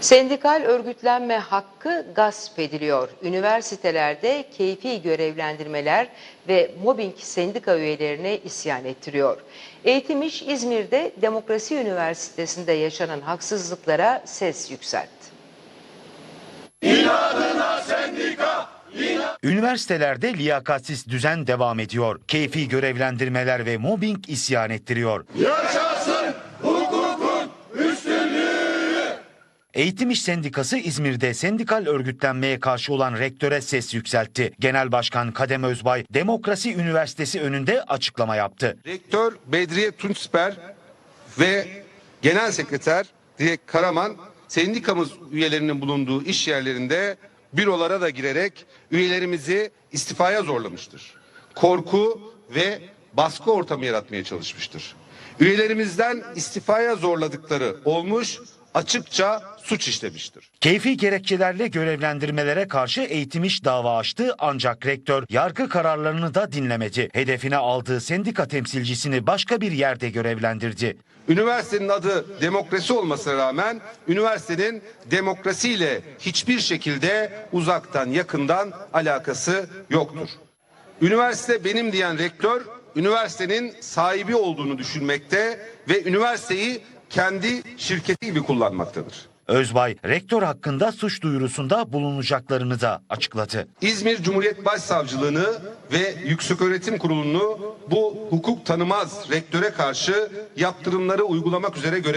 Sendikal örgütlenme hakkı gasp ediliyor. Üniversitelerde keyfi görevlendirmeler ve mobbing sendika üyelerine isyan ettiriyor. Eğitim İş İzmir'de Demokrasi Üniversitesi'nde yaşanan haksızlıklara ses yükseltti. Üniversitelerde liyakatsiz düzen devam ediyor. Keyfi görevlendirmeler ve mobbing isyan ettiriyor. Eğitim İş Sendikası İzmir'de sendikal örgütlenmeye karşı olan rektöre ses yükseltti. Genel Başkan Kadem Özbay, Demokrasi Üniversitesi önünde açıklama yaptı. Rektör Bedriye Tunçper ve Genel Sekreter Dilek Karaman sendikamız üyelerinin bulunduğu iş yerlerinde bürolara da girerek üyelerimizi istifaya zorlamıştır. Korku ve baskı ortamı yaratmaya çalışmıştır. Üyelerimizden istifaya zorladıkları olmuş, açıkça suç işlemiştir. Keyfi gerekçelerle görevlendirmelere karşı eğitim iş dava açtı ancak rektör yargı kararlarını da dinlemedi. Hedefine aldığı sendika temsilcisini başka bir yerde görevlendirdi. Üniversitenin adı demokrasi olmasına rağmen üniversitenin demokrasiyle hiçbir şekilde uzaktan yakından alakası yoktur. Üniversite benim diyen rektör üniversitenin sahibi olduğunu düşünmekte ve üniversiteyi kendi şirketi gibi kullanmaktadır. Özbay, rektör hakkında suç duyurusunda bulunacaklarını da açıkladı. İzmir Cumhuriyet Başsavcılığını ve Yükseköğretim Kurulu'nu bu hukuk tanımaz rektöre karşı yaptırımları uygulamak üzere görev